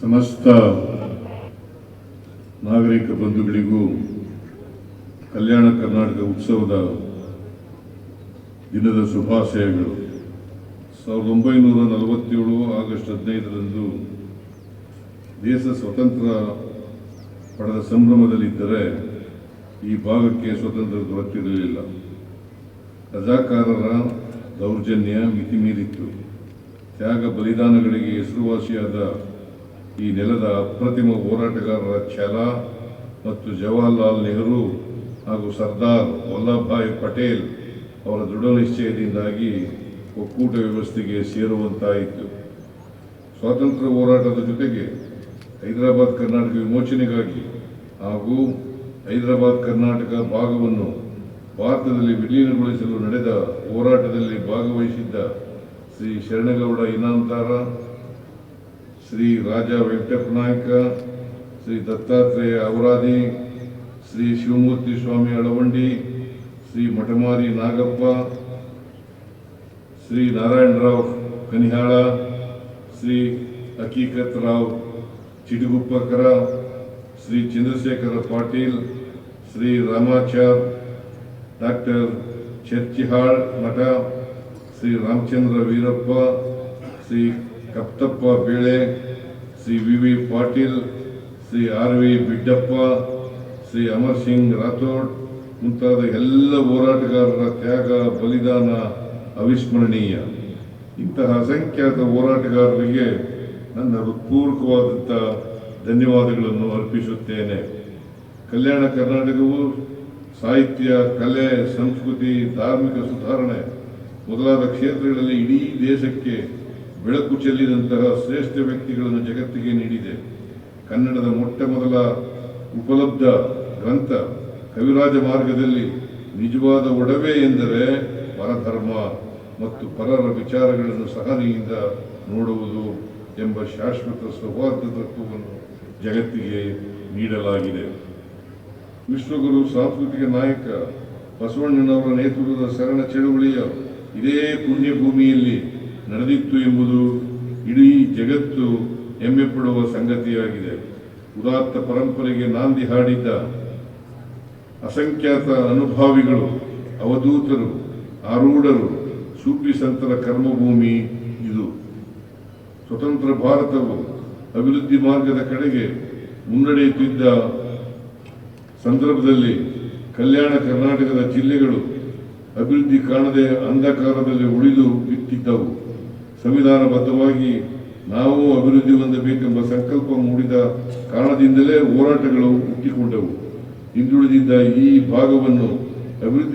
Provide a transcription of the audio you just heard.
ಸಮಸ್ತ ನಾಗರಿಕ ಬಂಧುಗಳಿಗೂ ಕಲ್ಯಾಣ ಕರ್ನಾಟಕ ಉತ್ಸವದ ದಿನದ ಶುಭಾಶಯಗಳು. ಸಾವಿರದ ಒಂಬೈನೂರ ನಲವತ್ತೇಳು ಆಗಸ್ಟ್ ಹದಿನೈದರಂದು ದೇಶ ಸ್ವತಂತ್ರ ಪಡೆದ ಸಂಭ್ರಮದಲ್ಲಿದ್ದರೆ ಈ ಭಾಗಕ್ಕೆ ಸ್ವತಂತ್ರ ದೊರಕಿರಲಿಲ್ಲ. ರಜಾಕಾರರ ದೌರ್ಜನ್ಯ ಮಿತಿಮೀರಿತ್ತು. ತ್ಯಾಗ ಬಲಿದಾನಗಳಿಗೆ ಹೆಸರುವಾಸಿಯಾದ ಈ ನೆಲದ ಅಪ್ರತಿಮ ಹೋರಾಟಗಾರರ ಛಲ ಮತ್ತು ಜವಾಹರ್ಲಾಲ್ ನೆಹರು ಹಾಗೂ ಸರ್ದಾರ್ ವಲ್ಲಭಭಾಯ್ ಪಟೇಲ್ ಅವರ ದೃಢ ನಿಶ್ಚಯದಿಂದಾಗಿ ಒಕ್ಕೂಟ ವ್ಯವಸ್ಥೆಗೆ ಸೇರುವಂತಾಯಿತು. ಸ್ವಾತಂತ್ರ್ಯ ಹೋರಾಟದ ಜೊತೆಗೆ ಹೈದರಾಬಾದ್ ಕರ್ನಾಟಕ ವಿಮೋಚನೆಗಾಗಿ ಹಾಗೂ ಹೈದರಾಬಾದ್ ಕರ್ನಾಟಕ ಭಾಗವನ್ನು ಭಾರತದಲ್ಲಿ ವಿಲೀನಗೊಳಿಸಲು ನಡೆದ ಹೋರಾಟದಲ್ಲಿ ಭಾಗವಹಿಸಿದ್ದ ಶ್ರೀ ಶರಣಗೌಡ ಇನಾಮದಾರ ಶ್ರೀ ರಾಜ ವೆಂಕಟಪ್ಪ ನಾಯಕ ಶ್ರೀ ದತ್ತಾತ್ರೇಯ ಅವರಾದಿ ಶ್ರೀ ಶಿವಮೂರ್ತಿ ಸ್ವಾಮಿ ಅಳವಂಡಿ ಶ್ರೀ ಮಠಮಾರಿ ನಾಗಪ್ಪ ಶ್ರೀ ನಾರಾಯಣರಾವ್ ಕನಿಹಾಳ ಶ್ರೀ ಹಕೀಕತ್ ರಾವ್ ಚಿಡುಗುಪ್ಪಕರ ಶ್ರೀ ಚಂದ್ರಶೇಖರ ಪಾಟೀಲ್ ಶ್ರೀ ರಾಮಾಚಾರ್ ಡಾಕ್ಟರ್ ಚರ್ಚಿಹಾಳ್ ಮಠ Shri Ramachandra Veerappa Shri Kaptappa Bele, Shri V V Patil, Shri R V Biddappa, Shri Amar Singh Rathod, ಮುಂತಾದ ಎಲ್ಲ ಹೋರಾಟಗಾರರ ತ್ಯಾಗ, ಬಲಿದಾನ, ಅವಿಸ್ಮರಣೀಯ. ಇಂತಹ ಅಸಂಖ್ಯಾತ ಹೋರಾಟಗಾರರಿಗೆ ನನ್ನ ಹೃತ್ಪೂರ್ವಕವಾದಂಥ ಧನ್ಯವಾದಗಳನ್ನು ಅರ್ಪಿಸುತ್ತೇನೆ. ಕಲ್ಯಾಣ ಕರ್ನಾಟಕವು ಸಾಹಿತ್ಯ, ಕಲೆ, ಸಂಸ್ಕೃತಿ, ಧಾರ್ಮಿಕ ಸುಧಾರಣೆ ಮೊದಲಾದ ಕ್ಷೇತ್ರಗಳಲ್ಲಿ ಇಡೀ ದೇಶಕ್ಕೆ ಬೆಳಕು ಚೆಲ್ಲಿದಂತಹ ಶ್ರೇಷ್ಠ ವ್ಯಕ್ತಿಗಳನ್ನು ಜಗತ್ತಿಗೆ ನೀಡಿದೆ. ಕನ್ನಡದ ಮೊಟ್ಟ ಮೊದಲ ಉಪಲಬ್ಧ ಗ್ರಂಥ ಕವಿರಾಜ ಮಾರ್ಗದಲ್ಲಿ ನಿಜವಾದ ಒಡವೆ ಎಂದರೆ ಪರಧರ್ಮ ಮತ್ತು ಪರರ ವಿಚಾರಗಳನ್ನು ಸಹನೆಯಿಂದ ನೋಡುವುದು ಎಂಬ ಶಾಶ್ವತ ಸೌಹಾರ್ದ ತತ್ವವನ್ನು ಜಗತ್ತಿಗೆ ನೀಡಲಾಗಿದೆ. ವಿಶ್ವಗುರು ಸಾಂಸ್ಕೃತಿಕ ನಾಯಕ ಬಸವಣ್ಣನವರ ನೇತೃತ್ವದ ಶರಣ ಚಳುವಳಿಯ ಇದೇ ಪುಣ್ಯ ಭೂಮಿಯಲ್ಲಿ ನಡೆದಿತ್ತು ಎಂಬುದು ಇಡೀ ಜಗತ್ತು ಹೆಮ್ಮೆ ಪಡುವ ಸಂಗತಿಯಾಗಿದೆ. ಉದಾತ್ತ ಪರಂಪರೆಗೆ ನಾಂದಿ ಹಾಡಿದ್ದ ಅಸಂಖ್ಯಾತ ಅನುಭಾವಿಗಳು, ಅವಧೂತರು, ಆರೂಢರು, ಸೂಫಿ ಸಂತರ ಕರ್ಮಭೂಮಿ ಇದು. ಸ್ವತಂತ್ರ ಭಾರತವು ಅಭಿವೃದ್ಧಿ ಮಾರ್ಗದ ಕಡೆಗೆ ಮುನ್ನಡೆಯುತ್ತಿದ್ದ ಸಂದರ್ಭದಲ್ಲಿ ಕಲ್ಯಾಣ ಕರ್ನಾಟಕದ ಜಿಲ್ಲೆಗಳು ಅಭಿವೃದ್ಧಿ ಕಾಣದೆ ಅಂಧಕಾರದಲ್ಲಿ ಉಳಿದು ಬಿತ್ತಿದ್ದವು. ಸಂವಿಧಾನಬದ್ಧವಾಗಿ ನಾವು ಅಭಿವೃದ್ಧಿ ಹೊಂದಬೇಕೆಂಬ ಸಂಕಲ್ಪ ಮೂಡಿದ ಕಾರಣದಿಂದಲೇ ಹೋರಾಟಗಳು ಹುಟ್ಟಿಕೊಂಡವು. ಹಿಂದುಳಿದಿದ್ದ ಈ ಭಾಗವನ್ನು ಅಭಿವೃದ್ಧಿ